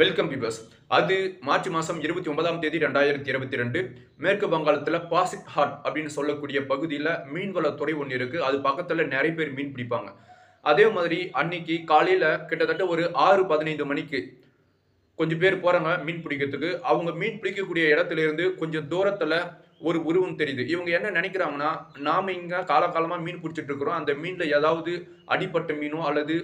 Welcome பீபர்ஸ் அது March மாதம் இருபத்தி ஒன்பதாம் தேதி ரெண்டாயிரத்தி இருபத்தி ரெண்டு. மேற்கு வங்காளத்தில் பாசிக் ஹாட் அப்படின்னு சொல்லக்கூடிய பகுதியில் மீன்வளத்துறை ஒன்று இருக்குது அது பக்கத்தில் நிறைய பேர் மீன் பிடிப்பாங்க. அதே மாதிரி அன்னைக்கு காலையில் கிட்டத்தட்ட ஒரு ஆறு பதினைந்து மணிக்கு கொஞ்சம் பேர் போகிறாங்க மீன் பிடிக்கிறதுக்கு. அவங்க மீன் பிடிக்கக்கூடிய இடத்துல இருந்து கொஞ்சம் தூரத்தில் ஒரு உருவம் தெரியுது. இவங்க என்ன நினைக்கிறாங்கன்னா நாம் இங்கே காலகாலமாக மீன் பிடிச்சிட்டு இருக்கிறோம். அந்த மீனில் ஏதாவது அடிப்பட்ட மீனோ அல்லது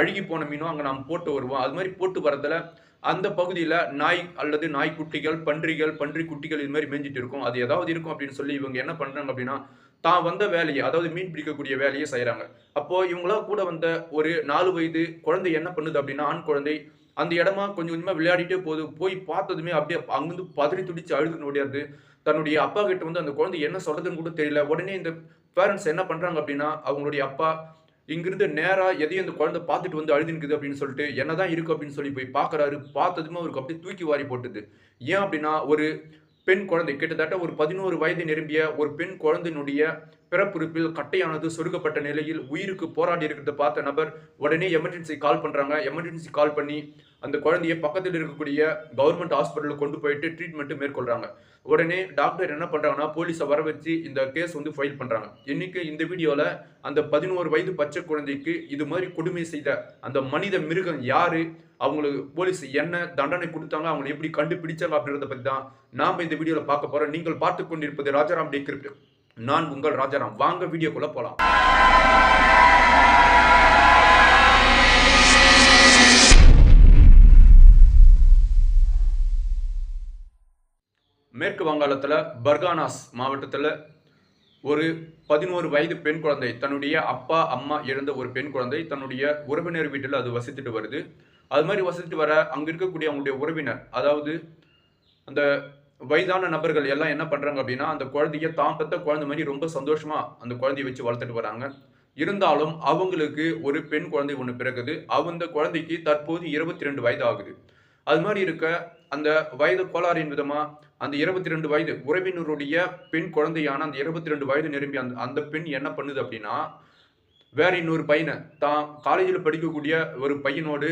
அழுகி போன மீனோ அங்கே நாம் போட்டு வருவோம். அது மாதிரி போட்டு வரதில் அந்த பகுதியில் நாய் அல்லது நாய்க்குட்டிகள் பன்றிகள் பன்றி குட்டிகள் இது மாதிரி மேய்ஞ்சிட்டு இருக்கும். அது ஏதாவது இருக்கும் அப்படின்னு சொல்லி இவங்க என்ன பண்ணுறாங்க அப்படின்னா தான் வந்த வேலையை அதாவது மீன் பிடிக்கக்கூடிய வேலையை செய்கிறாங்க அப்போது இவங்களா கூட வந்த ஒரு நாலு வயது குழந்தை என்ன பண்ணுது அப்படின்னா ஆண் குழந்தை அந்த இடமா கொஞ்சம் கொஞ்சமாக விளையாடிட்டே போகுது போய் பார்த்ததுமே அப்படியே அங்கேருந்து பதறி துடிச்சு அழுதுன்னு ஓடியாது தன்னுடைய அப்பா கிட்ட வந்து அந்த குழந்தை என்ன சொல்கிறதுன்னு கூட தெரியல. உடனே இந்த பேரண்ட்ஸ் என்ன பண்ணுறாங்க அப்படின்னா அவங்களுடைய அப்பா இங்கிருந்து நேராக எதையும் இந்த குழந்தை பார்த்துட்டு வந்து அழுதுனுக்குது அப்படின்னு சொல்லிட்டு என்னதான் இருக்குது அப்படின்னு சொல்லி போய் பார்க்குறாரு. பார்த்ததுமே அவருக்கு அப்படியே தூக்கி வாரி போட்டுது. ஏன் அப்படின்னா ஒரு பெண் குழந்தை கிட்டத்தட்ட ஒரு பதினோரு வயது நிரம்பிய ஒரு பெண் குழந்தையினுடைய பிறப்புறுப்பில் கட்டையானது சொருகப்பட்ட நிலையில் உயிருக்கு போராடி இருக்கிறத பார்த்த நபர் உடனே எமர்ஜென்சி கால் பண்ணுறாங்க எமர்ஜென்சி கால் பண்ணி அந்த குழந்தைய பக்கத்தில் இருக்கக்கூடிய கவர்மெண்ட் ஹாஸ்பிட்டலுக்கு கொண்டு போயிட்டு ட்ரீட்மெண்ட்டு மேற்கொள்கிறாங்க உடனே டாக்டர் என்ன பண்ணுறாங்கன்னா போலீஸை வர வச்சு இந்த கேஸ் வந்து ஃபைல் பண்ணுறாங்க இன்றைக்கி இந்த வீடியோவில் அந்த பதினோரு வயது பச்சை குழந்தைக்கு இது மாதிரி கொடுமை செய்த அந்த மனித மிருகம் யார்? அவங்களுக்கு போலீஸ் என்ன தண்டனை கொடுத்தாங்க? அவங்களை எப்படி கண்டுபிடிச்சாங்க அப்படின்றத பற்றி தான் நாம் இந்த வீடியோவில் பார்க்க போகிறோம் நீங்கள் பார்த்து கொண்டிருப்பது ராஜாராம் டேக்ரிப்ட் நான் உங்கள் ராஜாராம். வாங்க வீடியோக்குள்ள போலாம். மேற்கு வங்காளத்தில் பர்கானாஸ் மாவட்டத்தில் ஒரு பதினோரு வயது பெண் குழந்தை தன்னுடைய அப்பா அம்மா இழந்த ஒரு பெண் குழந்தை தன்னுடைய உறவினர் வீட்டில் அது வசித்துட்டு வருது. அது மாதிரி வசித்துட்டு வர அங்கே இருக்கக்கூடிய அவங்களுடைய உறவினர் அதாவது அந்த வயதான நபர்கள் எல்லாம் என்ன பண்றாங்க அப்படின்னா அந்த குழந்தைய தான் பெற்ற குழந்தை மாதிரி ரொம்ப சந்தோஷமா அந்த குழந்தைய வச்சு வளர்த்துட்டு வராங்க. இருந்தாலும் அவங்களுக்கு ஒரு பெண் குழந்தை ஒன்று பிறகுது அந்த குழந்தைக்கு தற்போது இருபத்தி ரெண்டு வயது ஆகுது அது மாதிரி இருக்க அந்த வயது கோளாறின் விதமா அந்த இருபத்தி ரெண்டு வயது உறவினருடைய பெண் குழந்தையான அந்த இருபத்தி ரெண்டு வயது நிரம்பி அந்த அந்த பெண் என்ன பண்ணுது அப்படின்னா வேற இன்னொரு பையனை தான் காலேஜில் படிக்கக்கூடிய ஒரு பையனோடு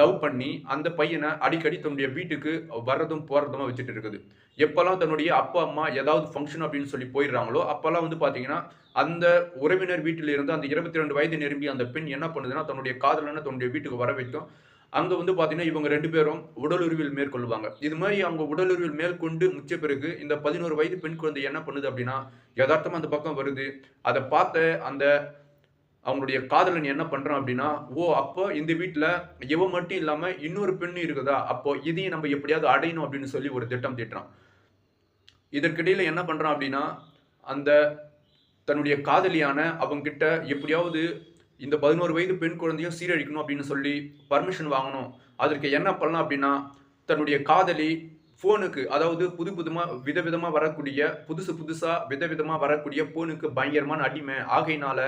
லவ் பண்ணி அந்த பையனை அடிக்கடி தன்னுடைய வீட்டுக்கு வர்றதும் போறதுமா வச்சுட்டு இருக்குது. எப்போல்லாம் தன்னுடைய அப்பா அம்மா ஏதாவது ஃபங்க்ஷன் அப்படின்னு சொல்லி போயிடுறாங்களோ அப்போல்லாம் வந்து பார்த்தீங்கன்னா அந்த உறவினர் வீட்டில் இருந்து அந்த இருபத்தி ரெண்டு வயது நிரம்பி அந்த பெண் என்ன பண்ணுதுன்னா தன்னுடைய காதலனை தன்னுடைய வீட்டுக்கு வர வைக்கும். அங்கே வந்து பார்த்தீங்கன்னா இவங்க ரெண்டு பேரும் உடலுறவில் மேற்கொள்வாங்க. இது மாதிரி அவங்க உடலுறவில் மேற்கொண்டு முச்ச பிறகு இந்த பதினோரு வயது பெண் குழந்தை என்ன பண்ணுது அப்படின்னா யதார்த்தமாக அந்த பக்கம் வருது. அதை பார்த்த அந்த அவங்களுடைய காதலன் என்ன பண்ணுறான் அப்படின்னா ஓ அப்போ இந்த வீட்டில் இவன் மட்டும் இல்லாமல் இன்னொரு பெண்ணும் இருக்குதா? அப்போ இதையும் நம்ம எப்படியாவது அடையணும் அப்படின்னு சொல்லி ஒரு திட்டம் தீட்டுறான். இதற்கிடையில் என்ன பண்ணுறான் அப்படின்னா அந்த தன்னுடைய காதலியான அவங்கிட்ட எப்படியாவது இந்த பதினோரு வயது பெண் குழந்தையும் சீரழிக்கணும் அப்படின்னு சொல்லி பர்மிஷன் வாங்கணும். அதற்கு என்ன பண்ணலாம் அப்படின்னா தன்னுடைய காதலி ஃபோனுக்கு அதாவது புது புதுமாக விதவிதமாக வரக்கூடிய புதுசு புதுசாக விதவிதமாக வரக்கூடிய ஃபோனுக்கு பயங்கரமான அடிமை ஆகையினால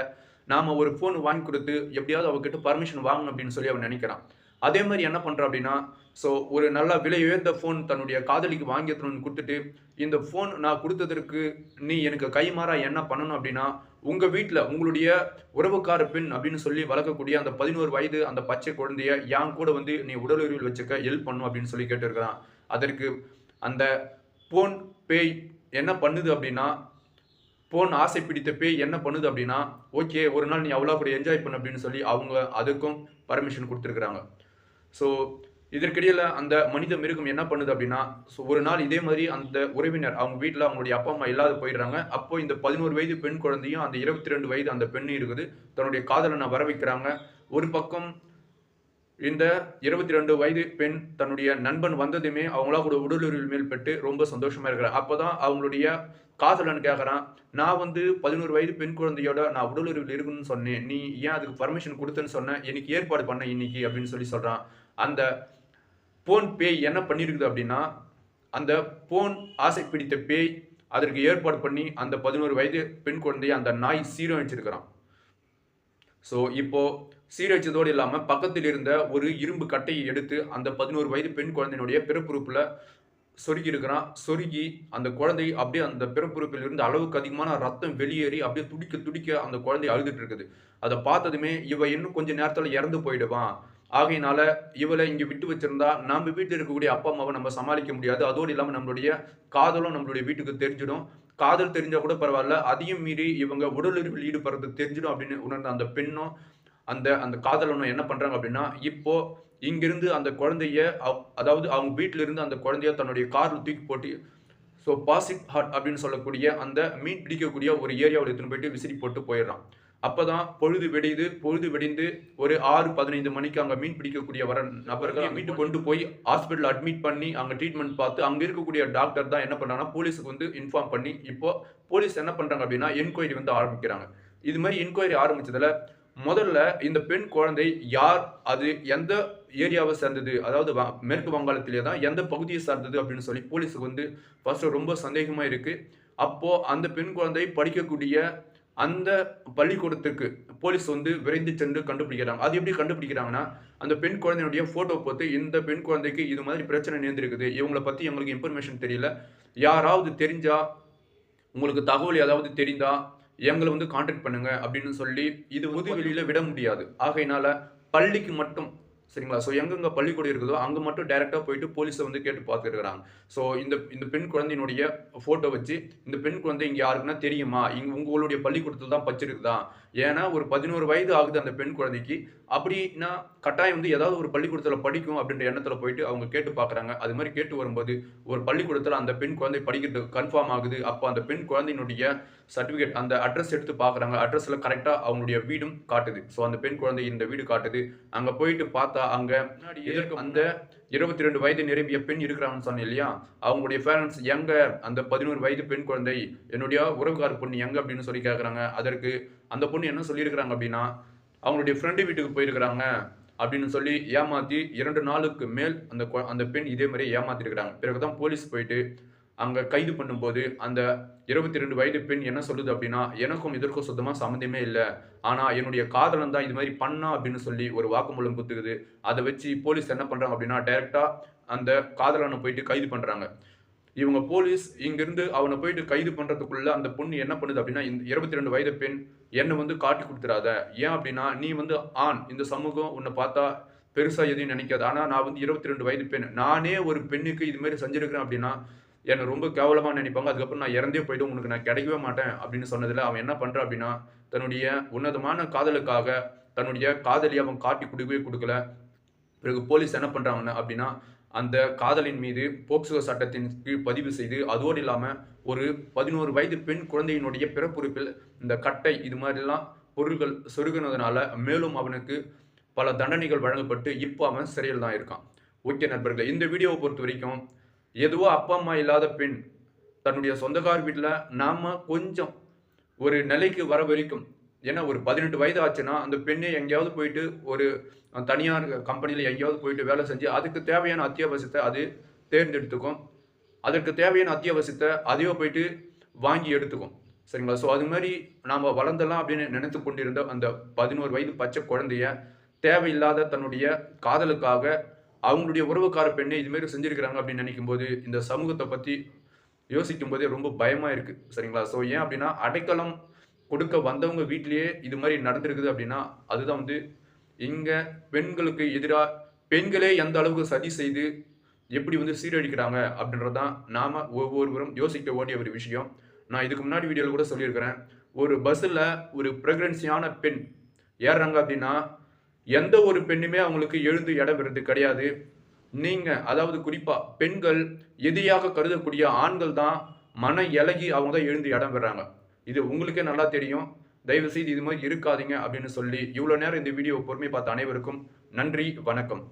நாம் ஒரு ஃபோன் வாங்கி கொடுத்து எப்படியாவது அவகிட்ட பர்மிஷன் வாங்கணும் அப்படின்னு சொல்லி அவன் நினைக்கிறான். அதே மாதிரி என்ன பண்றான் அப்படின்னா ஸோ ஒரு நல்ல விலை உயர்ந்த ஃபோன் தன்னுடைய காதலிக்கு வாங்கி எடுத்துன்னு கொடுத்துட்டு இந்த ஃபோன் நான் கொடுத்ததற்கு நீ எனக்கு கைமாறா என்ன பண்ணணும் அப்படின்னா உங்க வீட்டில் உங்களுடைய உறவுக்கார பெண் அப்படின்னு சொல்லி வளர்க்கக்கூடிய அந்த பதினோரு வயது அந்த பச்சை குழந்தைய என் கூட வந்து நீ உடலுறவில் வச்சுக்க ஹெல்ப் பண்ணும் அப்படின்னு சொல்லி கேட்டிருக்கிறான். அதற்கு அந்த போன் பேய் என்ன பண்ணுது அப்படின்னா போன் ஆசை பிடித்த பேய் என்ன பண்ணுது அப்படின்னா ஓகே ஒரு நாள் நீ அவ்வளோ கூட என்ஜாய் பண்ணு அப்படின்னு சொல்லி அவங்க அதுக்கும் பர்மிஷன் கொடுத்துருக்குறாங்க. ஸோ இதற்கிடையில் அந்த மனித மிருகம் என்ன பண்ணுது அப்படின்னா ஸோ ஒரு நாள் இதே மாதிரி அந்த உறவினர் அவங்க வீட்டில் அவங்களுடைய அப்பா அம்மா இல்லாத போயிடுறாங்க. அப்போ இந்த பதினோரு வயது பெண் குழந்தையும் அந்த இருபத்தி ரெண்டு வயது அந்த பெண்ணும் இருக்குது. தன்னுடைய காதலனை வர வைக்கிறாங்க. ஒரு பக்கம் இந்த இருபத்தி ரெண்டு வயது பெண் தன்னுடைய நண்பன் வந்ததுமே அவங்களா கூட உடலுறவில் மேல் பெற்று ரொம்ப சந்தோஷமா இருக்கிறார். அப்போதான் அவங்களுடைய காதலன் கேட்குறான் நான் வந்து பதினோரு வயது பெண் குழந்தையோட நான் உடலுறவில் இருக்குன்னு சொன்னேன். நீ ஏன் அதுக்கு பர்மிஷன் கொடுத்தேன்னு சொன்ன? எனக்கு ஏற்பாடு பண்ண இன்னைக்கு அப்படின்னு சொல்லி சொல்றான். அந்த போன் பேய் என்ன பண்ணியிருக்குது அப்படின்னா அந்த போன் ஆசை பிடித்த பேய் அதற்கு ஏற்பாடு பண்ணி அந்த பதினோரு வயது பெண் குழந்தையை அந்த நாய் சீரழிச்சிருக்கிறான் ஸோ இப்போ சீரழிச்சதோடு இல்லாமல் பக்கத்தில் இருந்த ஒரு இரும்பு கட்டையை எடுத்து அந்த பதினோரு வயது பெண் குழந்தையினுடைய பிறப்புறுப்பில் சொருகி இருக்கிறான் சொருகி அந்த குழந்தை அப்படியே அந்த பிறப்புறுப்பில் இருந்து அளவுக்கு அதிகமான ரத்தம் வெளியேறி அப்படியே துடிக்க துடிக்க அந்த குழந்தை அழுதுட்டு இருக்குது. அதை பார்த்ததுமே இவ இன்னும் கொஞ்சம் நேரத்தில் இறந்து போயிடுவான் ஆகையினால இவளை இங்கே விட்டு வச்சிருந்தா நம்ம வீட்டில் இருக்கக்கூடிய அப்பா அம்மாவை நம்ம சமாளிக்க முடியாது. அதோடு இல்லாமல் நம்மளுடைய காதலும் நம்மளுடைய வீட்டுக்கு தெரிஞ்சிடும். காதல் தெரிஞ்சால் கூட பரவாயில்ல. அதையும் மீறி இவங்க உடலுறவில் ஈடுபடுறது தெரிஞ்சிடும் அப்படின்னு உணர்ந்த அந்த பெண்ணும் அந்த அந்த காதலனும் என்ன பண்ணுறாங்க அப்படின்னா இப்போ இங்கிருந்து அந்த குழந்தைய அதாவது அவங்க வீட்டிலிருந்து அந்த குழந்தைய தன்னுடைய காரில் தூக்கி போட்டு ஸோ பாசிட் ஹார்ட் அப்படின்னு சொல்லக்கூடிய அந்த மீன் பிடிக்கக்கூடிய ஒரு ஏரியாவில் எடுத்துன்னு போயிட்டு விசிறி போட்டு போயிடுறான். அப்பதான் பொழுது வெடியுது பொழுது வெடிந்து ஒரு ஆறு பதினைந்து மணிக்கு அங்க மீன் பிடிக்கக்கூடிய வர நபர்கள் மீட்டு கொண்டு போய் ஹாஸ்பிட்டல் அட்மிட் பண்ணி அங்க ட்ரீட்மெண்ட் பார்த்து அங்க இருக்கக்கூடிய டாக்டர் தான் என்ன பண்றாங்கன்னா போலீஸுக்கு வந்து இன்ஃபார்ம் பண்ணி இப்போ போலீஸ் என்ன பண்றாங்க அப்படின்னா என்கொயரி வந்து ஆரம்பிக்கிறாங்க. இது மாதிரி என்கொயரி ஆரம்பிச்சதுல முதல்ல இந்த பெண் குழந்தை யார் அது எந்த ஏரியாவை சேர்ந்தது அதாவது மேற்கு வங்காளத்திலே தான் எந்த பகுதியை சார்ந்தது அப்படின்னு சொல்லி போலீஸுக்கு வந்து ஃபர்ஸ்ட் ரொம்ப சந்தேகமா இருக்கு. அப்போ அந்த பெண் குழந்தை படிக்கக்கூடிய அந்த பள்ளிக்கூடத்துக்கு போலீஸ் வந்து விரைந்து சென்று கண்டுபிடிக்கிறாங்க. அது எப்படி கண்டுபிடிக்கிறாங்கன்னா அந்த பெண் குழந்தையுடைய போட்டோ பார்த்து இந்த பெண் குழந்தைக்கு இது மாதிரி பிரச்சனை நேர்ந்திருக்குது. இவங்களை பத்தி எங்களுக்கு இன்ஃபர்மேஷன் தெரியல. யாராவது தெரிஞ்சா உங்களுக்கு தகவல் ஏதாவது தெரிந்தா எங்களை வந்து காண்டாக்ட் பண்ணுங்க அப்படின்னு சொல்லி இது பொது வெளியில விட முடியாது. ஆகையினால பள்ளிக்கு மட்டும் சரிங்களா? ஸோ எங்கெங்க பள்ளிக்கூடம் இருக்குதோ அங்கே மட்டும் டைரெக்டாக போயிட்டு போலீஸை வந்து கேட்டு பார்த்துருக்குறாங்க. ஸோ இந்த இந்த பெண் குழந்தையினுடைய ஃபோட்டோ வச்சு இந்த பெண் குழந்தை இங்கே யாருக்குன்னா தெரியுமா? இங்கே உங்களுடைய பள்ளிக்கூடத்தில் தான் பச்சிருக்குதா ஏன்னா ஒரு பதினோரு வயது ஆகுது அந்த பெண் குழந்தைக்கு. அப்படின்னா கட்டாயம் வந்து ஏதாவது ஒரு பள்ளிக்கூடத்தில் படிக்கும் அப்படின்ற எண்ணத்தில் போயிட்டு அவங்க கேட்டு பார்க்குறாங்க அது மாதிரி கேட்டு வரும்போது ஒரு பள்ளிக்கூடத்தில் அந்த பெண் குழந்தை படிக்கிறது கன்ஃபார்ம் ஆகுது. அப்போ அந்த பெண் குழந்தையினுடைய சர்டிஃபிகேட் அந்த அட்ரஸ் எடுத்து பார்க்குறாங்க அட்ரஸில் கரெக்டாக அவங்களுடைய வீடும் காட்டுது. ஸோ அந்த பெண் குழந்தை இந்த வீடு காட்டுது. அங்கே போயிட்டு பார்த்தா அங்கே அந்த இருபத்தி ரெண்டு வயது நிரம்பிய பெண் இருக்கிறாங்கன்னு சொன்னேன் இல்லையா? அவங்களுடைய பேரண்ட்ஸ் எங்க? அந்த பதினோரு வயது பெண் குழந்தை என்னுடைய உறவுக்கார பொண்ணு எங்க அப்படின்னு சொல்லி கேட்குறாங்க அதற்கு அந்த பொண்ணு என்ன சொல்லியிருக்கிறாங்க அப்படின்னா அவங்களுடைய ஃப்ரெண்டு வீட்டுக்கு போயிருக்கிறாங்க அப்படின்னு சொல்லி ஏமாற்றி இரண்டு நாளுக்கு மேல் அந்த அந்த பெண் இதே மாதிரி ஏமாற்றிருக்கிறாங்க பிறகு தான் போலீஸ் போயிட்டு அங்கே கைது பண்ணும்போது அந்த இருபத்தி ரெண்டு வயது பெண் என்ன சொல்லுது அப்படின்னா எனக்கும் இதற்கும் சுத்தமாக சம்மந்தமே இல்லை. ஆனால் என்னுடைய காதலன் தான் இது மாதிரி பண்ணா அப்படின்னு சொல்லி ஒரு வாக்குமூலம் குத்துக்குது. அதை வச்சு போலீஸ் என்ன பண்ணுறாங்க அப்படின்னா டைரெக்டாக அந்த காதலனை போயிட்டு கைது பண்ணுறாங்க இவங்க போலீஸ் இங்கிருந்து அவனை போயிட்டு கைது பண்ணுறதுக்குள்ளே அந்த பொண்ணு என்ன பண்ணுது அப்படின்னா இந்த இருபத்தி ரெண்டு வயது பெண் என்னை வந்து காட்டி கொடுத்துறாத. ஏன் அப்படின்னா நீ வந்து ஆண். இந்த சமூகம் உன்னை பார்த்தா பெருசாக எதையும் நினைக்காது. ஆனால் நான் வந்து இருபத்தி ரெண்டு வயது பெண். நானே ஒரு பெண்ணுக்கு இதுமாரி செஞ்சுருக்கிறேன் செஞ்சிருக்கிறேன் அப்படின்னா என்னை ரொம்ப கேவலமாக நினைப்பாங்க. அதுக்கப்புறம் நான் இறந்தே போய்ட்டு உனக்கு நான் கிடைக்கவே மாட்டேன் அப்படின்னு சொன்னதில் அவன் என்ன பண்ணுறான் அப்படின்னா தன்னுடைய உன்னதமான காதலுக்காக தன்னுடைய காதலி அவன் காட்டி கொடுக்கவே கொடுக்கல. பிறகு போலீஸ் என்ன பண்ணுறாங்கன்னு அப்படின்னா அந்த காதலின் மீது போக்சோ சட்டத்தின் கீழ் பதிவு செய்து அதோடு இல்லாமல் ஒரு பதினோரு வயது பெண் குழந்தையினுடைய பிறப்புறுப்பில் இந்த கட்டை இது மாதிரிலாம் பொருள்கள் சொருகினதுனால மேலும் அவனுக்கு பல தண்டனைகள் வழங்கப்பட்டு இப்போ அவன் சிறையில் தான் இருக்கான். ஓகே நண்பர்களே இந்த வீடியோவை பொறுத்த வரைக்கும் எதுவோ அப்பா அம்மா இல்லாத பெண் தன்னுடைய சொந்தக்கார் வீட்டில் நாம் கொஞ்சம் ஒரு நிலைக்கு வர வரைக்கும் ஏன்னா ஒரு பதினெட்டு வயது ஆச்சுன்னா அந்த பெண்ணு எங்கேயாவது போயிட்டு ஒரு தனியார் கம்பெனியில் எங்கேயாவது போயிட்டு வேலை செஞ்சு அதுக்கு தேவையான அத்தியாவசியத்தை அது தேர்ந்தெடுத்துக்கும். அதற்கு தேவையான அத்தியாவசியத்தை அதையோ போயிட்டு வாங்கி எடுத்துக்கும். சரிங்களா? ஸோ அது மாதிரி நாம் வளர்ந்தலாம் அப்படின்னு நினைத்து கொண்டிருந்த அந்த பதினோரு வயது பச்சை குழந்தைய தேவையில்லாத தன்னுடைய காதலுக்காக அவங்களுடைய உறவுக்கார பெண்ணை இதுமாரி செஞ்சுருக்கிறாங்க அப்படின்னு நினைக்கும் போது இந்த சமூகத்தை பற்றி யோசிக்கும் போதே ரொம்ப பயமாக இருக்குது சரிங்களா? ஸோ ஏன் அப்படின்னா அடைக்கலம் கொடுக்க வந்தவங்க வீட்டிலேயே இது மாதிரி நடந்திருக்குது அப்படின்னா அதுதான் வந்து இங்கே பெண்களுக்கு எதிராக பெண்களே எந்த அளவுக்கு சதி செய்து எப்படி வந்து சீரழிக்கிறாங்க அப்படின்றதான் நாம் ஒவ்வொருவரும் யோசிக்க வேண்டிய ஒரு விஷயம். நான் இதுக்கு முன்னாடி வீடியோவில் கூட சொல்லியிருக்கிறேன். ஒரு பஸ்ஸில் ஒரு ப்ரெக்னன்சியான பெண் ஏறுறாங்க அப்படின்னா எந்த ஒரு பெண்ணுமே அவங்களுக்கு எழுந்து இடம் விடுறது கிடையாது. நீங்கள் அதாவது குறிப்பாக பெண்கள் எதிரியாக கருதக்கூடிய ஆண்கள் தான் மன இலகி அவங்க தான் எழுந்து இடம் பெறாங்க. இது உங்களுக்கே நல்லா தெரியும். தயவு செய்து இது மாதிரி இருக்காதீங்க அப்படின்னு சொல்லி இவ்வளோ நேரம் இந்த வீடியோ பொறுமை பார்த்த அனைவருக்கும் நன்றி வணக்கம்.